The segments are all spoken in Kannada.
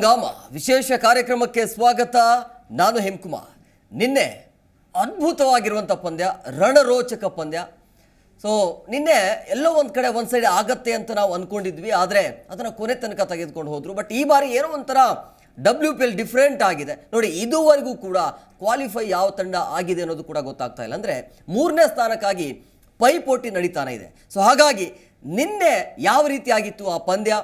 ಹಂಗಾಮ ವಿಶೇಷ ಕಾರ್ಯಕ್ರಮಕ್ಕೆ ಸ್ವಾಗತ ನಾನು ಹೇಮಕುಮಾರ್. ನಿನ್ನೆ ಅದ್ಭುತವಾಗಿರುವಂಥ ಪಂದ್ಯ, ರಣರೋಚಕ ಪಂದ್ಯ. ಸೊ ನಿನ್ನೆ ಎಲ್ಲೋ ಒಂದು ಕಡೆ ಒಂದು ಸೈಡ್ ಆಗತ್ತೆ ಅಂತ ನಾವು ಅಂದ್ಕೊಂಡಿದ್ವಿ ಆದರೆ ಅದನ್ನು ಕೊನೆ ತನಕ ತೆಗೆದುಕೊಂಡು ಹೋದರು. ಬಟ್ ಈ ಬಾರಿ ಏನೋ ಒಂಥರ ಡಬ್ಲ್ಯೂ ಪಿ ಎಲ್ ಡಿಫ್ರೆಂಟ್ ಆಗಿದೆ. ನೋಡಿ, ಇದುವರೆಗೂ ಕೂಡ ಕ್ವಾಲಿಫೈ ಯಾವ ತಂಡ ಆಗಿದೆ ಅನ್ನೋದು ಕೂಡ ಗೊತ್ತಾಗ್ತಾ ಇಲ್ಲ. ಅಂದರೆ ಮೂರನೇ ಸ್ಥಾನಕ್ಕಾಗಿ ಪೈಪೋಟಿ ನಡೀತಾನೆ ಇದೆ. ಸೊ ಹಾಗಾಗಿ ನಿನ್ನೆ ಯಾವ ರೀತಿಯಾಗಿತ್ತು ಆ ಪಂದ್ಯ?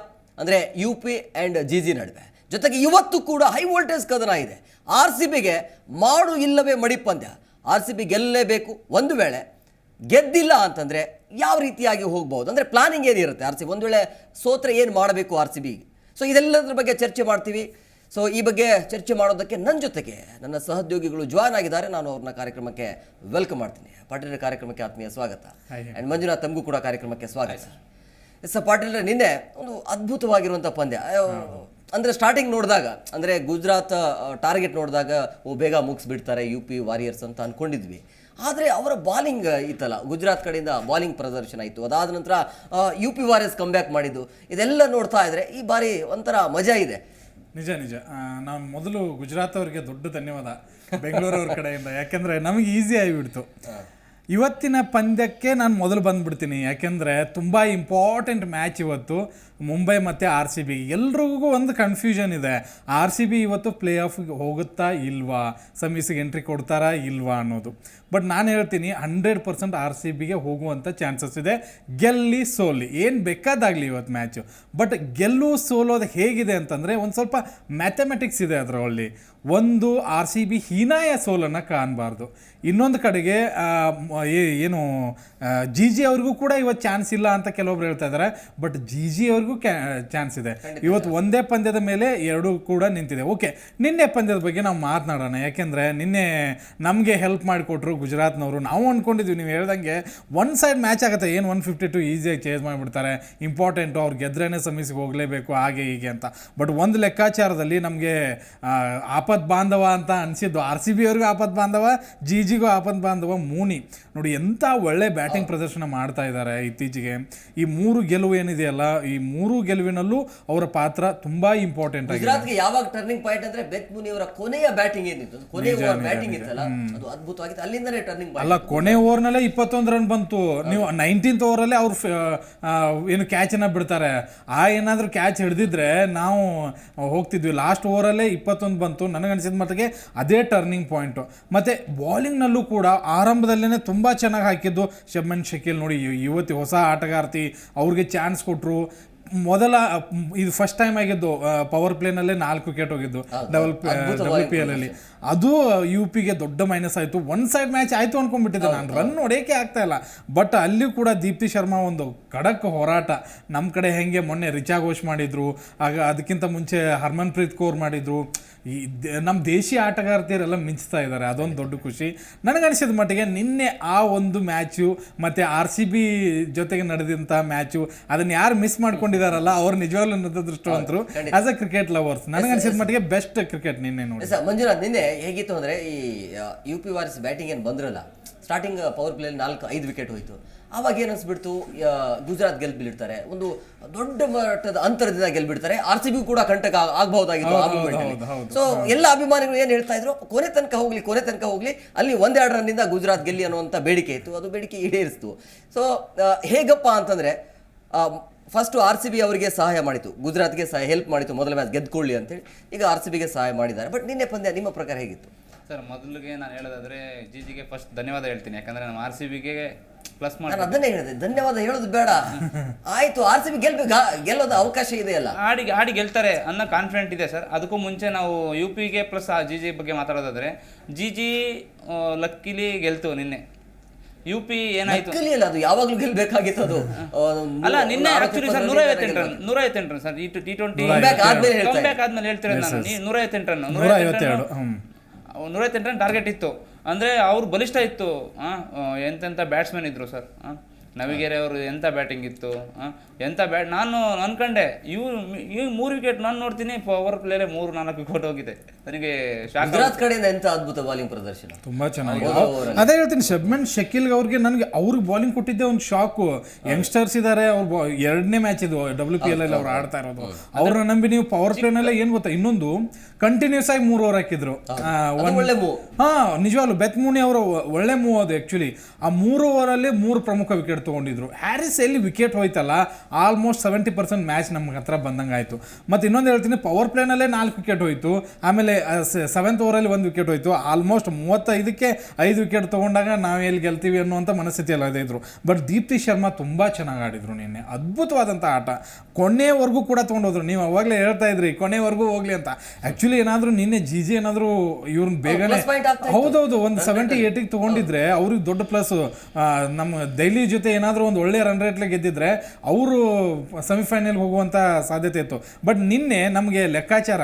ಅಂದರೆ U P and G G ನಡುವೆ. ಜೊತೆಗೆ ಇವತ್ತು ಕೂಡ ಹೈ ವೋಲ್ಟೇಜ್ ಕದನ ಇದೆ. ಆರ್ ಸಿ ಬಿಗೆ ಮಾಡು ಇಲ್ಲವೇ ಮಡಿ ಪಂದ್ಯ ಆರ್ ಸಿ ಬಿ ಗೆಲ್ಲಲೇಬೇಕು ಒಂದು ವೇಳೆ ಗೆದ್ದಿಲ್ಲ ಅಂತಂದರೆ ಯಾವ ರೀತಿಯಾಗಿ ಹೋಗ್ಬೋದು ಅಂದರೆ ಪ್ಲಾನಿಂಗ್ ಏನಿರುತ್ತೆ ಆರ್ ಸಿ ಬಿ ಒಂದು ವೇಳೆ ಸೋತ್ರೆ ಏನು ಮಾಡಬೇಕು ಆರ್ ಸಿ ಬಿಗೆ ಸೊ ಇದೆಲ್ಲದರ ಬಗ್ಗೆ ಚರ್ಚೆ ಮಾಡ್ತೀವಿ. ಸೊ ಈ ಬಗ್ಗೆ ಚರ್ಚೆ ಮಾಡೋದಕ್ಕೆ ನನ್ನ ಜೊತೆಗೆ ನನ್ನ ಸಹೋದ್ಯೋಗಿಗಳು ಜಾಯ್ನ್ ಆಗಿದ್ದಾರೆ. ನಾನು ಅವ್ರನ್ನ ಕಾರ್ಯಕ್ರಮಕ್ಕೆ ವೆಲ್ಕಮ್ ಮಾಡ್ತೀನಿ. ಪಾಟೀಲ್ ಕಾರ್ಯಕ್ರಮಕ್ಕೆ ಆತ್ಮೀಯ ಸ್ವಾಗತ. ಆ್ಯಂಡ್ ಮಂಜುನಾಥ್ ತಮಗೂ ಕೂಡ ಕಾರ್ಯಕ್ರಮಕ್ಕೆ ಸ್ವಾಗತ. ಸರ್ ಎಸ್ ಸರ್ ಪಾಟೀಲ್ ನಿನ್ನೆ ಒಂದು ಅದ್ಭುತವಾಗಿರುವಂಥ ಪಂದ್ಯ. ಅಂದ್ರೆ ಸ್ಟಾರ್ಟಿಂಗ್ ನೋಡಿದಾಗ ಅಂದ್ರೆ ಗುಜರಾತ್ ಟಾರ್ಗೆಟ್ ನೋಡಿದಾಗ ಓ ಬೇಗ ಮುಗಿಸ್ಬಿಡ್ತಾರೆ ಯು ಪಿ ವಾರಿಯರ್ಸ್ ಅಂತ ಅಂದ್ಕೊಂಡಿದ್ವಿ ಆದರೆ ಅವರ ಬಾಲಿಂಗ್ ಇತ್ತಲ್ಲ ಗುಜರಾತ್ ಕಡೆಯಿಂದ ಬಾಲಿಂಗ್ ಪ್ರದರ್ಶನ ಇತ್ತು. ಅದಾದ ನಂತರ ಯು ಪಿ ವಾರಿಯರ್ಸ್ ಕಮ್ಬ್ಯಾಕ್ ಮಾಡಿದ್ದು. ಇದೆಲ್ಲ ನೋಡ್ತಾ ಇದ್ರೆ ಈ ಬಾರಿ ಒಂಥರ ಮಜಾ ಇದೆ. ನಿಜ ನಿಜ. ನಾವು ಮೊದಲು ಗುಜರಾತ್ ಅವರಿಗೆ ದೊಡ್ಡ ಧನ್ಯವಾದ. ಬೆಂಗಳೂರವ್ರ ಕಡೆಯಿಂದ. ಯಾಕೆಂದ್ರೆ ನಮಗೆ ಈಸಿ ಆಗಿಬಿಡ್ತು ಇವತ್ತಿನ ಪಂದ್ಯಕ್ಕೆ ನಾನು ಮೊದಲು ಬಂದ್ಬಿಡ್ತೀನಿ. ಯಾಕೆಂದರೆ ತುಂಬ ಇಂಪಾರ್ಟೆಂಟ್ ಮ್ಯಾಚ್ ಇವತ್ತು. ಮುಂಬೈ ಮತ್ತು ಆರ್ ಸಿ ಬಿ ಎಲ್ರಿಗೂ ಒಂದು ಕನ್ಫ್ಯೂಷನ್ ಇದೆ. ಆರ್ ಸಿ ಬಿ ಇವತ್ತು ಪ್ಲೇ ಆಫ್ಗೆ ಹೋಗುತ್ತಾ ಇಲ್ವಾ? ಸಮೀಸಿಗೆ ಎಂಟ್ರಿ ಕೊಡ್ತಾರಾ ಇಲ್ವಾ ಅನ್ನೋದು. ಬಟ್ ನಾನು ಹೇಳ್ತೀನಿ ಹಂಡ್ರೆಡ್ ಪರ್ಸೆಂಟ್ ಆರ್ ಸಿ ಬಿಗೆ ಹೋಗುವಂಥ ಚಾನ್ಸಸ್ ಇದೆ. ಗೆಲ್ಲಿ, ಸೋಲಿ. ಏನು ಬೇಕಾದಾಗಲಿ ಇವತ್ತು ಮ್ಯಾಚು ಬಟ್ ಗೆಲ್ಲು ಸೋಲೋದು ಹೇಗಿದೆ ಅಂತಂದರೆ ಒಂದು ಸ್ವಲ್ಪ ಮ್ಯಾಥಮೆಟಿಕ್ಸ್ ಇದೆ ಅದರಲ್ಲಿ. ಒಂದು ಆರ್ ಸಿ ಬಿ ಹೀನಾಯ ಸೋಲನ್ನು ಕಾಣಬಾರ್ದು. ಇನ್ನೊಂದು ಕಡೆಗೆ ಏನು ಜಿ ಜಿ ಅವ್ರಿಗೂ ಕೂಡ ಇವತ್ತು ಚಾನ್ಸ್ ಇಲ್ಲ ಅಂತ ಕೆಲವೊಬ್ರು ಹೇಳ್ತಾ ಇದ್ದಾರೆ ಬಟ್ ಜಿ ಜಿ ಅವ್ರಿಗೂ ಚಾನ್ಸ್ ಇದೆ. ಇವತ್ತು ಒಂದೇ ಪಂದ್ಯದ ಮೇಲೆ ಎರಡೂ ಕೂಡ ನಿಂತಿದೆ. ಓಕೆ ನಿನ್ನೆ ಪಂದ್ಯದ ಬಗ್ಗೆ ನಾವು ಮಾತನಾಡೋಣ. ಯಾಕೆಂದರೆ ನಿನ್ನೆ ನಮಗೆ ಹೆಲ್ಪ್ ಮಾಡಿಕೊಟ್ರು ಗುಜರಾತ್ನವರು. ನಾವು ಅಂದ್ಕೊಂಡಿದ್ವಿ ನೀವು ಹೇಳ್ದಂಗೆ ಒನ್ ಸೈಡ್ ಮ್ಯಾಚ್ ಆಗುತ್ತೆ. ಏನು ಒನ್ ಫಿಫ್ಟಿ ಟು ಈಸಿಯಾಗಿ ಚೇಂಜ್ ಮಾಡಿಬಿಡ್ತಾರೆ. ಇಂಪಾರ್ಟೆಂಟು ಅವ್ರು ಗೆದ್ರೇನೆ ಸಮಿಸಿಗೆ ಹೋಗಲೇಬೇಕು ಹಾಗೆ ಹೀಗೆ ಅಂತ. ಬಟ್ ಒಂದು ಲೆಕ್ಕಾಚಾರದಲ್ಲಿ ನಮಗೆ ಆಪತ್ ಬಾಂಧವ ಅಂತ ಅನಿಸಿದ್ದು. ಆರ್ ಸಿ ಬಿ ಅವ್ರಿಗೂ ಆಪತ್ ಬಾಂಧವ ಜಿ ಜಿಗೂ ಆಪತ್ ಬಾಂಧವ ಮೂನಿ. ನೋಡಿ ಎಂಥ ಒಳ್ಳೆ ಬ್ಯಾಟಿಂಗ್ ಪ್ರದರ್ಶನ ಮಾಡ್ತಾ ಇದ್ದಾರೆ ಇತ್ತೀಚೆಗೆ. ಈ ಮೂರು ಗೆಲುವು ಏನಿದೆಯಲ್ಲ ಈ ಮೂರು ಗೆಲುವಿನಲ್ಲೂ ಅವರ ಪಾತ್ರ ತುಂಬಾ ಇಂಪಾರ್ಟೆಂಟ್ ಆಗಿದೆ. ಯಾವಾಗ ಟರ್ನಿಂಗ್ ಪಾಯಿಂಟ್ ಅಂದ್ರೆ ಬೆತ್ ಮುನಿಯವರ ಕೊನೆಯ ಬ್ಯಾಟಿಂಗ್ ಏನಿತ್ತು? ಕೊನೆಯ ಓವರ್ ಬ್ಯಾಟಿಂಗ್ ಇತ್ತಲ್ಲ? ಅದು ಅದ್ಭುತವಾಗಿತ್ತು. ಅಲ್ಲಿಂದನೇ ಟರ್ನಿಂಗ್ ಪಾಯಿಂಟ್ ಅಲ್ಲ ಕೊನೆ ಓವರ್ನಲ್ಲೇ ಇಪ್ಪತ್ತೊಂದು ರನ್ ಬಂತು. ನೀವು ನೈನ್ಟೀನ್ತ್ ಓವರಲ್ಲೇ ಅವ್ರು ಏನು ಕ್ಯಾಚ್ ಅನ್ನ ಬಿಡ್ತಾರೆ. ಆ ಏನಾದರೂ ಕ್ಯಾಚ್ ಹಿಡಿದಿದ್ರೆ ನಾವು ಹೋಗ್ತಿದ್ವಿ. ಲಾಸ್ಟ್ ಓವರಲ್ಲೇ ಇಪ್ಪತ್ತೊಂದು ಬಂತು. ನನಗನ್ಸಿದ ಮಟ್ಟಿಗೆ ಅದೇ ಟರ್ನಿಂಗ್ ಪಾಯಿಂಟು ಮತ್ತು ಬಾಲಿಂಗ್ನಲ್ಲೂ ಕೂಡ ಆರಂಭದಲ್ಲೇ ತುಂಬ ಚೆನ್ನಾಗಿ ಹಾಕಿದ್ದು. ಶಬ್ಮನ್ ಶಕೀಲ್ ನೋಡಿ ಇವ್- ಇವತ್ತು ಹೊಸ ಆಟಗಾರ್ತಿ ಅವ್ರಿಗೆ ಚಾನ್ಸ್ ಕೊಟ್ಟರು ಮೊದಲ ಇದು ಫಸ್ಟ್ ಟೈಮ್ ಆಗಿದ್ದು ಪವರ್ ಪ್ಲೇನಲ್ಲೇ ನಾಲ್ಕು ವಿಕೆಟ್ ಹೋಗಿದ್ದು. ಡಬಲ್ ಡಬಲ್ ಪಿ ಎಲ್ ಅಲ್ಲಿ. ಅದು ಯು ಪಿಗೆ ದೊಡ್ಡ ಮೈನಸ್ ಆಯಿತು. ಒನ್ ಸೈಡ್ ಮ್ಯಾಚ್ ಆಯಿತು ಅನ್ಕೊಂಡ್ಬಿಟ್ಟಿದ್ದೆ ನಾನು. ರನ್ ನೋಡೋಕೆ ಆಗ್ತಾ ಇಲ್ಲ. ಬಟ್ ಅಲ್ಲಿ ಕೂಡ ದೀಪ್ತಿ ಶರ್ಮಾ ಒಂದು ಖಡಕ್ ಹೋರಾಟ. ನಮ್ಮ ಕಡೆ ಹೆಂಗೆ ಮೊನ್ನೆ ರಿಚಾ ಘೋಷ್ ಮಾಡಿದ್ರು. ಆಗ ಅದಕ್ಕಿಂತ ಮುಂಚೆ ಹರ್ಮನ್ ಪ್ರೀತ್ ಕೌರ್ ಮಾಡಿದ್ರು. ಈ ನಮ್ಮ ದೇಶೀಯ ಆಟಗಾರ್ತಿಯರೆಲ್ಲ ಮಿಂಚ್ತಾ ಇದ್ದಾರೆ ಅದೊಂದು ದೊಡ್ಡ ಖುಷಿ. ನನಗನಿಸಿದ ಮಟ್ಟಿಗೆ ನಿನ್ನೆ ಆ ಒಂದು ಮ್ಯಾಚು ಮತ್ತು ಆರ್ ಸಿ ಬಿ ಜೊತೆಗೆ ನಡೆದಂಥ ಮ್ಯಾಚು ಅದನ್ನು ಯಾರು ಮಿಸ್ ಮಾಡ್ಕೊಂಡಿದಾರಲ್ಲ ಅವ್ರು ನಿಜವಾಗ್ಲೂ ನೃದೃಷ್ಟವಂತರು ಆಸ್ ಅ ಕ್ರಿಕೆಟ್ ಲವರ್ಸ್ ನನಗನಿಸಿದ ಮಟ್ಟಿಗೆ ಬೆಸ್ಟ್ ಕ್ರಿಕೆಟ್ ನಿನ್ನೆ ನೋಡಿ. ಸರ್ ಮಂಜುನಾಥ್ ನಿನ್ನೆ ಹೇಗಿತ್ತು ಅಂದರೆ ಈ ಯು ಪಿ ವಾರಿಸ್ ಬ್ಯಾಟಿಂಗ್ ಏನು ಬಂದ್ರಲ್ಲ? ಸ್ಟಾರ್ಟಿಂಗ್ ಪವರ್ ಪ್ಲೇ ನಾಲ್ಕು ಐದು ವಿಕೆಟ್ ಹೋಯಿತು. ಆವಾಗ ಏನು ಅನಿಸ್ಬಿಡ್ತು? ಗುಜರಾತ್ ಗೆಲ್ಬಿಡ್ತಾರೆ. ಒಂದು ದೊಡ್ಡ ಮಟ್ಟದ ಅಂತರದಿಂದ ಗೆಲ್ಬಿಡ್ತಾರೆ. ಆರ್ ಸಿ ಬಿ ಕೂಡ ಕಂಟಕ ಆಗಬಹುದಾಗಿತ್ತು ಆ ಮೂಮೆಂಟ್. ಸೊ ಎಲ್ಲ ಅಭಿಮಾನಿಗಳು ಏನು ಹೇಳ್ತಾ ಇದ್ರು? ಕೊನೆ ತನಕ ಹೋಗ್ಲಿ ಕೊನೆ ತನಕ ಹೋಗ್ಲಿ ಅಲ್ಲಿ ಒಂದೆರಡು ರನ್ನಿಂದ ಗುಜರಾತ್ ಗೆಲ್ಲಿ ಅನ್ನುವಂಥ ಬೇಡಿಕೆ ಇತ್ತು. ಅದು ಬೇಡಿಕೆ ಈಡೇರಿಸ್ತು. ಸೊ ಹೇಗಪ್ಪ ಅಂತಂದ್ರೆ ಫಸ್ಟ್ ಆರ್ ಸಿ ಬಿ ಅವರಿಗೆ ಸಹಾಯ ಮಾಡಿತು. ಗುಜರಾತ್ಗೆ ಸಹಾಯ ಹೆಲ್ಪ್ ಮಾಡಿತು. ಮೊದಲ ಮ್ಯಾಚ್ ಗೆದ್ಕೊಳ್ಳಿ ಅಂತೇಳಿ. ಈಗ ಆರ್ ಸಿ ಬಿಗೆ ಸಹಾಯ ಮಾಡಿದ್ದಾರೆ. ಬಟ್ ನಿನ್ನೆ ಪಂದ್ಯ ನಿಮ್ಮ ಪ್ರಕಾರ ಹೇಗಿತ್ತು? ಸರ್ ಮೊದಲಿಗೆ ನಾನು ಹೇಳೋದಾದ್ರೆ ಜಿ ಜಿಗೆ ಫಸ್ಟ್ ಧನ್ಯವಾದ ಹೇಳ್ತೀನಿ. ಯಾಕಂದ್ರೆ ನಮ್ಮ ಆರ್ ಸಿ ಬಿಗೆ ಪ್ಲಸ್ ನಾನು ಮಾಡಿ ಅದನ್ನೇ ಹೇಳಿದೆ ಧನ್ಯವಾದ ಹೇಳೋದು ಬೇಡ. ಆಯ್ತು ಆರ್ ಸಿ ಬಿ ಗೆಲ್ಬೇಕು ಗೆಲ್ಲೋದು ಅವಕಾಶ ಇದೆಯಲ್ಲ. ಆಡಿ ಆಡಿ ಗೆಲ್ತಾರೆ ಅನ್ನೋ ಕಾನ್ಫಿಡೆಂಟ್ ಇದೆ ಸರ್. ಅದಕ್ಕೂ ಮುಂಚೆ ನಾವು ಯು ಪಿಗೆ ಪ್ಲಸ್ ಆ ಜಿ ಜಿ ಬಗ್ಗೆ ಮಾತಾಡೋದಾದ್ರೆ ಜಿ ಜಿ ಲಕ್ಕಿಲಿ ಗೆಲ್ತು ನಿನ್ನೆ. ಯು ಪಿ ಏನಾಯ್ತು? ನಕ್ಕಲಿ ಅಲ್ಲ ಅದು ಯಾವಾಗ್ಲೂ ಗೆಲ್ಬೇಕಾಗಿತ್ತು ಅದು. ಆ, ಒಂದು ಅಲ್ಲ ನಿನ್ನೆ ಆಕ್ಚುಲಿ ಸರ್ ನೂರ ಐವತ್ತೆಂಟು ರನ್ ನೂರ ಐವತ್ತೆಂಟು ರನ್ ಸರ್. ಈ ಟಿ ಟ್ವೆಂಟಿ Comeback ಆದ್ಮೇಲೆ ಹೇಳ್ತಾ ಇದ್ದೀನಿ. ಬ್ಯಾಕ್ ಆದ್ಮೇಲೆ ಹೇಳ್ತಿರೋದು ನಾನು. ನೀವು ನೂರ ಐವತ್ತೆಂಟು ರನ್ ನೂರ ಐವತ್ತೆರಡು ನೂರ ಐವತ್ತೆಂಟು ರನ್ ಟಾರ್ಗೆಟ್ ಇತ್ತು. ಅಂದರೆ ಅವ್ರು ಬಲಿಷ್ಠ ಇತ್ತು. ಹಾಂ ಎಂತೆಂಥ ಬ್ಯಾಟ್ಸ್ಮನ್ ಇದ್ದರು ಸರ್ ನವಿಗೆರೆ ಅವರು ಎಂತ ಬ್ಯಾಟಿಂಗ್ ಇತ್ತು ಎಂಥ ಎಂತ ಬ್ಯಾಟ್ ನಾನು ಅನ್ಕೊಂಡೆ ಇವ್ರು ಈ ಮೂರು ವಿಕೆಟ್ ನಾನು ನೋಡ್ತೀನಿ ಪವರ್ ಪ್ಲೇ ಮೂರು ನಾಲ್ಕು ವಿಕೆಟ್ ಹೋಗಿದೆ. ನನಗೆ ಶಾಕ್ ಗುಜರಾತ್ ಕಡೆಯಿಂದ ಎಂತ ಅದ್ಭುತ ಬಾಲಿಂಗ್ ಪ್ರದರ್ಶನ? ತುಂಬಾ ಚೆನ್ನಾಗಿ ಅದೇ ಹೇಳ್ತೀನಿ ಶಬ್ಮನ್ ಶಕೀಲ್ ಅವ್ರಿಗೆ ನನಗೆ ಅವ್ರಿಗೆ ಬಾಲಿಂಗ್ ಕೊಟ್ಟಿದ್ದೆ ಒಂದು ಶಾಕು ಯಂಗ್ಸ್ಟರ್ಸ್ ಇದ್ದಾರೆ ಅವ್ರು ಎರಡನೇ ಮ್ಯಾಚ್ ಇದು ಡಬ್ಲ್ಯೂ ಪಿ ಎಲ್ ಅಲ್ಲಿ ಅವ್ರು ಆಡ್ತಾ ಇರೋದು. ಅವ್ರನ್ನ ನಂಬಿ ನೀವು ಪವರ್ ಪ್ಲೇನಲ್ಲೇ ಏನು ಗೊತ್ತಾ? ಇನ್ನೊಂದು ಕಂಟಿನ್ಯೂಸ್ ಆಗಿ ಮೂರು ಓವರ್ ಹಾಕಿದ್ರು. ಆ, ಅದು ಒಳ್ಳೆ ಮೂವ್ ಹಾ ನಿಜವಾಗ್ಲು ಬೆತ್ ಮೂನಿ ಅವರು ಒಳ್ಳೆ ಮೂವ್ ಅದು ಆಕ್ಚುಲಿ ಆ ಮೂರು ಓವರಲ್ಲಿ ಮೂರು ಪ್ರಮುಖ ವಿಕೆಟ್ ತಗೊಂಡಿದ್ರು. ಹ್ಯಾರಿಸ್ ಎಲ್ಲಿ ವಿಕೆಟ್ ಹೋಯ್ತಲ್ಲ ಆಲ್ಮೋಸ್ಟ್ ಸೆವೆಂಟಿ ಪರ್ಸೆಂಟ್ ಮ್ಯಾಚ್ ನಮ್ಗೆ ಹತ್ರ ಬಂದಂಗೆ ಆಯಿತು ಮತ್ತು ಇನ್ನೊಂದು ಹೇಳ್ತೀನಿ ಪವರ್ ಪ್ಲೇನಲ್ಲೇ ನಾಲ್ಕು ವಿಕೆಟ್ ಹೋಯಿತು. ಆಮೇಲೆ ಸೆವೆಂತ್ ಓವರಲ್ಲಿ ಒಂದು ವಿಕೆಟ್ ಹೋಯಿತು. ಆಲ್ಮೋಸ್ಟ್ ಮೂವತ್ತೈದಕ್ಕೆ ಐದು ವಿಕೆಟ್ ತೊಗೊಂಡಾಗ ನಾವು ಎಲ್ಲಿ ಗೆಲ್ತೀವಿ ಅನ್ನುವಂಥ ಮನಸ್ಥಿತಿಯಲ್ಲಿ ಅದೇ ಇದ್ರು. ಬಟ್ ದೀಪ್ತಿ ಶರ್ಮಾ ತುಂಬ ಚೆನ್ನಾಗಿ ಆಡಿದರು ನಿನ್ನೆ. ಅದ್ಭುತವಾದಂಥ ಆಟ. ಕೊನೆವರೆಗೂ ಕೂಡ ತೊಗೊಂಡೋದ್ರು. ನೀವು ಅವಾಗಲೇ ಹೇಳ್ತಾ ಇದ್ರಿ ಕೊನೆವರೆಗೂ ಹೋಗ್ಲಿ ಅಂತ. ಆ್ಯಕ್ಚುಲಿ ಏನಾದರೂ ನಿನ್ನೆ ಜಿ ಜಿ ಏನಾದರೂ ಇವ್ರನ್ನ ಬೇಗನೆ point ಆಗ್ತಾ ಹೌದೌದು ಒಂದು ಸೆವೆಂಟಿ ಏಟಿಗೆ ತಗೊಂಡಿದ್ರೆ ಅವ್ರಿಗೆ ದೊಡ್ಡ ಪ್ಲಸ್ ನಮ್ಮ ದೆಹಲಿ ಜೊತೆ ಏನಾದರೂ ಒಂದು ಒಳ್ಳೆ ರನ್ ರೇಟ್ಲೆ ಗೆದ್ದಿದ್ರೆ ಅವರು ಸೆಮಿಫೈನಲ್ಗೆ ಹೋಗುವಂಥ ಸಾಧ್ಯತೆ ಇತ್ತು. ಬಟ್ ನಿನ್ನೆ ನಮಗೆ ಲೆಕ್ಕಾಚಾರ,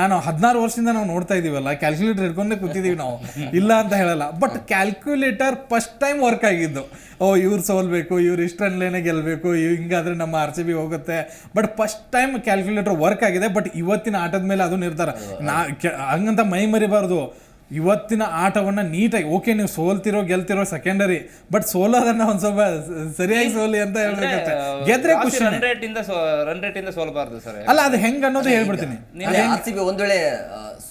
ನಾನು ಹದಿನಾರು ವರ್ಷದಿಂದ ನಾವು ನೋಡ್ತಾ ಇದ್ದೀವಲ್ಲ ಕ್ಯಾಲ್ಕುಲೇಟರ್ ಹಿಡ್ಕೊಂಡೇ ಕೂತಿದ್ದೀವಿ ನಾವು. ಇಲ್ಲ ಅಂತ ಹೇಳಲ್ಲ. But calculator first time work ಆಗಿದ್ದು. ಓ, ಇವ್ರು ಸೋಲ್ಬೇಕು, ಇವ್ರು ಇಷ್ಟು ರನ್ಲೇನೆ ಗೆಲ್ಲಬೇಕು ಹಿಂಗಾದ್ರೆ ನಮ್ಮ ಆರ್ ಸಿ ಬಿ ಹೋಗುತ್ತೆ. But first time calculator work ಆಗಿದೆ ಬಟ್ ಇವತ್ತಿನ ಆಟದ ಮೇಲೆ ಅದು ನಿರ್ಧಾರ. ನಾ ಹಂಗಂತ ಮೈ ಮರಿಬಾರ್ದು ಇವತ್ತಿನ ಆಟವನ್ನ ನೀಟಾಗಿ ಓಕೆ ನೀವು ಸೋಲ್ತಿರೋ ಗೆಲ್ತಿರೋ ಸೆಕೆಂಡರಿ ಬಟ್ ಸೋಲೋದನ್ನ ಒಂದ್ ಸ್ವಲ್ಪ ಸರಿಯಾಗಿ ಸೋಲಿ ಅಂತ ಹೇಳ್ಬೇಕಂತ ಗೆದ್ರೆ ಖುಷಿ ರನ್ ರೇಟ್ ಇಂದ ರನ್ ರೇಟ್ ಇಂದ ಸೋಲಬಾರದು ಸರ್. ಅಲ್ಲ ಅದು ಹೆಂಗ್ ಅನ್ನೋದು ಹೇಳ್ಬಿಡ್ತೀನಿ. ಆರ್ ಸಿ ಬಿ ಒಂದ್ ವೇಳೆ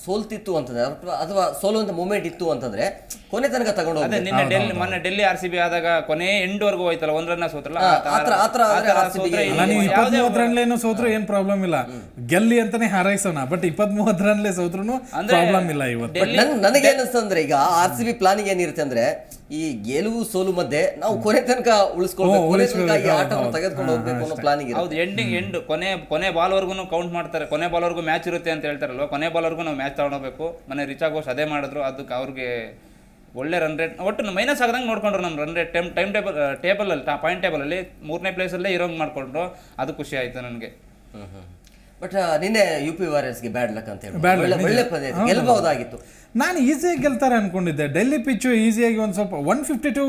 ಸೋಲ್ತಿತ್ತು ಅಂತಂದ್ರೆ ಅಥವಾ- ಅಥವಾ ಸೋಲುವಂತ ಮೂಮೆಂಟ್ ಇತ್ತು ಅಂತಂದ್ರೆ ಕೊನೆ ತನಕ ತಗೊಂಡು ಅದೇ. ನಿನ್ನೆ ಡೆಲ್ಲಿ ಮೊನ್ನೆ ಡೆಲ್ಲಿ ಆರ್ ಸಿ ಬಿ ಆದಾಗ ಕೊನೆ ಎಂಡ್ ವರ್ಗು ಹೋಯ್ತಲ್ಲ ಒಂದ್ರನ್ನ ಸೋತ್ರಲ್ಲ? ಸೋತ್ರೆ ಅಲ್ಲ ನೀವು ಇಪ್ಪತ್ತ್ ರನ್ಲೇನು ಸೋತ್ರು ಏನ್ ಪ್ರಾಬ್ಲಮ್ ಇಲ್ಲ. ಗೆಲ್ಲಿ ಅಂತಾನೆ ಹಾರೈಸೋಣ ಬಟ್ ಇಪ್ಪತ್ತ್ ಮೂವತ್ತು ರನ್ಲೆ ಸೋತ್ರು ಅಂದ್ರೆ ಪ್ರಾಬ್ಲಮ್ ಇಲ್ಲ ಇವತ್ತು. ನನಗೆ ಏನಿಸ್ತಂದ್ರೆ ಈಗ ಆರ್ ಸಿ ಬಿ ಪ್ಲಾನಿಂಗ್ ಏನಿರುತ್ತೆ ಅಂದ್ರೆ ಈ ಗೆಲುವು ಸೋಲು ಮಧ್ಯೆ ನಾವು ಕೊನೆ ತನಕ ಉಳಿಸ್ಕೊಳ್ಬೇಕು. ಕೊನೆ ತನಕ ಈ ಆಟವನ್ನು ತೆಗೆದುಕೊಂಡು ಹೋಗ್ಬೇಕು ಅನ್ನೋ ಪ್ಲಾನಿಂಗ್ ಇರುತ್ತೆ. ಹೌದು ಎಂಡಿಂಗ್ ಎಂಡ್ ಕೊನೆ ಕೊನೆ ಬಾಲ್ವರೆಗೂ ಕೌಂಟ್ ಮಾಡ್ತಾರೆ ಕೊನೆ ಬಾಲ್ವರೆಗೂ ಮ್ಯಾಚ್ ಇರುತ್ತೆ ಅಂತ ಹೇಳ್ತಾರಲ್ವ? ಕೊನೆ ಬಾಲ್ವರೆಗೂ ನಾವು ಮ್ಯಾಚ್ ತಗೊಂಡೋಗ್ಬೇಕು ಮನೆ ರಿಚಾ ಘೋಷ್ ಅದೇ ಮಾಡಿದ್ರು ಅದಕ್ಕೆ ಅವ್ರಿಗೆ ಒಳ್ಳೆ ರನ್ ರೇಟ್ ಒಟ್ಟು ಮೈನಸ್ ಆಗದಂಗೆ ನೋಡ್ಕೊಂಡ್ರು ನಮ್ಮ run rate time time table ಟೇಬಲಲ್ಲಿ point ಟೇಬಲಲ್ಲಿ ಮೂರನೇ ಪ್ಲೇಸಲ್ಲೇ ಇರೋಂಗೆ ಮಾಡ್ಕೊಂಡ್ರು. ಅದು ಖುಷಿ ಆಯ್ತು ನನಗೆ. ಬಟ್ ನಿನ್ನೆ ಯು ಪಿ ವಾರಿಯರ್ಸ್ಗೆ ಬ್ಯಾಡ್ ಲಕ್ ಅಂತ ಹೇಳಿ Bad ಒಳ್ಳೆ ಪದೇ ಒಳ್ಳೆ ಇತ್ತು. ಗೆಲ್ಬಹುದಾಗಿತ್ತು. ನಾನು ಈಸಿಯಾಗಿ ಗೆಲ್ತಾರೆ ಅನ್ಕೊಂಡಿದ್ದೆ. ಡೆಲ್ಲಿ ಪಿಚ್ಚು ಈಸಿಯಾಗಿ ಒಂದು ಸ್ವಲ್ಪ ಒನ್ ಫಿಫ್ಟಿ ಟು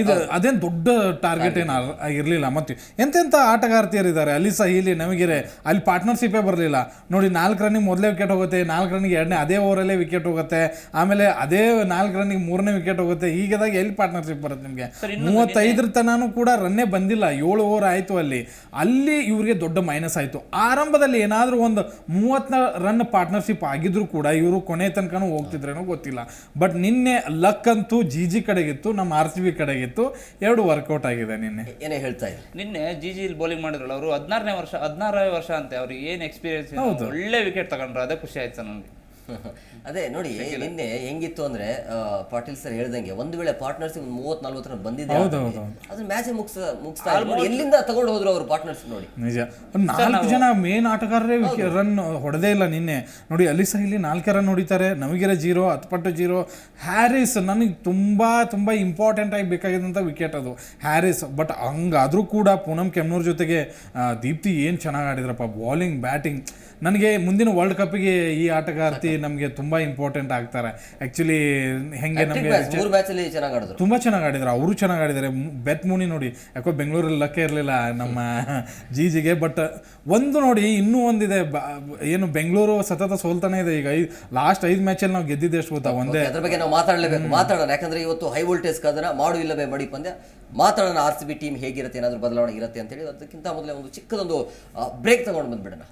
ಇದು ಅದೇನು ದೊಡ್ಡ ಟಾರ್ಗೆಟ್ ಏನು ಇರಲಿಲ್ಲ ಮತ್ತು ಎಂತೆಂಥ ಆಟಗಾರ್ತಿಯರಿದ್ದಾರೆ? ಸಹ ಇಲ್ಲಿ ನಮಗಿರೆ. ಅಲ್ಲಿ ಪಾರ್ಟ್ನರ್ಶಿಪ್ಪೇ ಬರಲಿಲ್ಲ. ನೋಡಿ ನಾಲ್ಕು ರನ್ನಿಗೆ ಮೊದಲೇ ವಿಕೆಟ್ ಹೋಗುತ್ತೆ ನಾಲ್ಕು ರನ್ನಿಗೆ ಎರಡನೇ ಅದೇ ಓವರಲ್ಲೇ ವಿಕೆಟ್ ಹೋಗುತ್ತೆ ಆಮೇಲೆ ಅದೇ ನಾಲ್ಕು ರನ್ನಿಗೆ ಮೂರನೇ ವಿಕೆಟ್ ಹೋಗುತ್ತೆ. ಈಗದಾಗ ಎಲ್ಲಿ ಪಾರ್ಟ್ನರ್ಶಿಪ್ ಬರುತ್ತೆ ನಿಮಗೆ? ಮೂವತ್ತೈದರ ತನೂ ಕೂಡ ರನ್ನೇ ಬಂದಿಲ್ಲ. ಏಳು ಓವರ್ ಆಯಿತು ಅಲ್ಲಿ. ಅಲ್ಲಿ ಇವರಿಗೆ ದೊಡ್ಡ ಮೈನಸ್ ಆಯಿತು. ಆರಂಭದಲ್ಲಿ ಏನಾದರೂ ಒಂದು ಮೂವತ್ತ ರನ್ ಪಾರ್ಟ್ನರ್ಶಿಪ್ ಆಗಿದ್ರು ಕೂಡ ಇವರು ಕೊನೆ ತನಕನೂ ಹೋಗ್ತಿದ್ರೇನೋ ಗೊತ್ತಿಲ್ಲ. ಬಟ್ ನಿನ್ನೆ ಲಕ್ ಅಂತೂ ಜಿ ಜಿ ಕಡೆಗಿತ್ತು ನಮ್ಮ ಆರ್ ಸಿ ಬಿ ಕಡೆಗಿತ್ತು ಎರಡು ವರ್ಕೌಟ್ ಆಗಿದೆ ನಿನ್ನೆ. ಏನೇ ಹೇಳ್ತಾ ಇಲ್ಲ ನಿನ್ನೆ ಜಿ ಜಿ ಬೌಲಿಂಗ್ ಮಾಡಿದ್ರಲ್ಲ ಅವರು ಹದಿನಾರನೇ ವರ್ಷ ಹದಿನಾರನೇ ವರ್ಷ ಅಂತೆ ಅವ್ರಿಗೆ ಏನು ಎಕ್ಸ್ಪೀರಿಯನ್ಸ್ ಒಳ್ಳೆ ವಿಕೆಟ್ ತಗೊಂಡ್ರು ಅದೇ ಖುಷಿ ಆಯ್ತು ನನಗೆ. ಅದೇ ನೋಡಿ ನಿನ್ನೆ ಹೆಂಗಿತ್ತು ಅಂದ್ರೆ ಪಾಟೀಲ್ ಸರ್ ಹೇಳ್ದಂಗೆ ಒಂದು ವೇಳೆ ಪಾರ್ಟ್ನರ್ಸ್ ಒಂದು ಮೂವತ್ ನಲ್ವತ್ತು ರನ್ ಬಂದಿದೆ ಅದ್ರ ಮ್ಯಾಚ್ ಮುಗಿಸ ಮುಗಿಸ್ತಾ. ಎಲ್ಲಿಂದ ತಗೊಂಡು ಹೋದ್ರು ಅವರು ಪಾರ್ಟ್ನರ್ಸ್ ನೋಡಿ. ನಿಜ. ನಾಲ್ಕು ಜನ ಮೇನ್ ಆಟಗಾರರೇ ರನ್ ಹೊಡೆದೇ ಇಲ್ಲ ನಿನ್ನೆ. ನೋಡಿ ಅಲ್ಲಿ ಸಹ ಇಲ್ಲಿ ನಾಲ್ಕೇ ರನ್ ಹೊಡಿತಾರೆ. ನಮಗಿರ ಜೀರೋ ಹತ್ಪಟ್ಟು ಜೀರೋ ಹ್ಯಾರಿಸ್ ನನಗೆ ತುಂಬಾ ತುಂಬಾ ಇಂಪಾರ್ಟೆಂಟ್ ಆಗಿ ಬೇಕಾಗಿದ್ದಂಥ ವಿಕೆಟ್ ಅದು. ಹ್ಯಾರಿಸ್ ಬಟ್ ಹಂಗಾದ್ರೂ ಕೂಡ ಪೂನಂ ಕೆಮ್ನೂರ್ ಜೊತೆಗೆ ದೀಪ್ತಿ ಏನು ಚೆನ್ನಾಗಿ ಆಡಿದ್ರಪ್ಪ. ಬಾಲಿಂಗ್ ಬ್ಯಾಟಿಂಗ್ ನನಗೆ ಮುಂದಿನ ವರ್ಲ್ಡ್ ಕಪ್ಗೆ ಈ ಆಟಗಾರ್ತಿ ನಮಗೆ ತುಂಬಾ ಇಂಪಾರ್ಟೆಂಟ್ ಆಗ್ತಾರೆ. ಆಕ್ಚುಲಿ ಹೆಂಗೆ ನಮಗೆ ತುಂಬಾ ಚೆನ್ನಾಗಿ ಆಡಿದ್ರು. ಅವರು ಚೆನ್ನಾಗಿ ಆಡಿದ್ದಾರೆ. ಬೆತ್ ಮೂನಿ ನೋಡಿ. ಯಾಕೋ ಬೆಂಗಳೂರಲ್ಲಿ ಲಕ್ಕ ಇರಲಿಲ್ಲ ನಮ್ಮ ಜೀಜಿಗೆ ಬಟ್ ಒಂದು ನೋಡಿ ಇನ್ನೂ ಒಂದಿದೆ. ಏನು ಬೆಂಗಳೂರು ಸತತ ಸೋಲ್ತಾನೆ ಇದೆ. ಈಗ ಲಾಸ್ಟ್ ಐದು ಮ್ಯಾಚಲ್ಲಿ ನಾವು ಗೆದ್ದಿದ್ದೆ ಎಷ್ಟು ಗೊತ್ತಾ? ಒಂದೇ. ಅದ್ರ ಬಗ್ಗೆ ನಾವು ಮಾತಾಡಲೇಬೇಕು. ಮಾತಾಡೋಣ. ಯಾಕಂದ್ರೆ ಇವತ್ತು ಹೈ ವೋಲ್ಟೇಜ್ ಕದನ ಮಾಡು ಇಲ್ಲವೇ ಮಡಿ ಪಂದ್ಯ. ಮಾತಾಡೋಣ ಆರ್ ಸಿ ಬಿ ಟೀಮ್ ಹೇಗಿರುತ್ತೆ ಏನಾದರೂ ಬದಲಾವಣೆ ಇರುತ್ತೆ ಅಂತ ಹೇಳಿ ಅದಕ್ಕಿಂತ ಮೊದಲೇ ಒಂದು ಚಿಕ್ಕದೊಂದು ಬ್ರೇಕ್ ತಗೊಂಡು ಬಂದ್ಬಿಡೋಣ.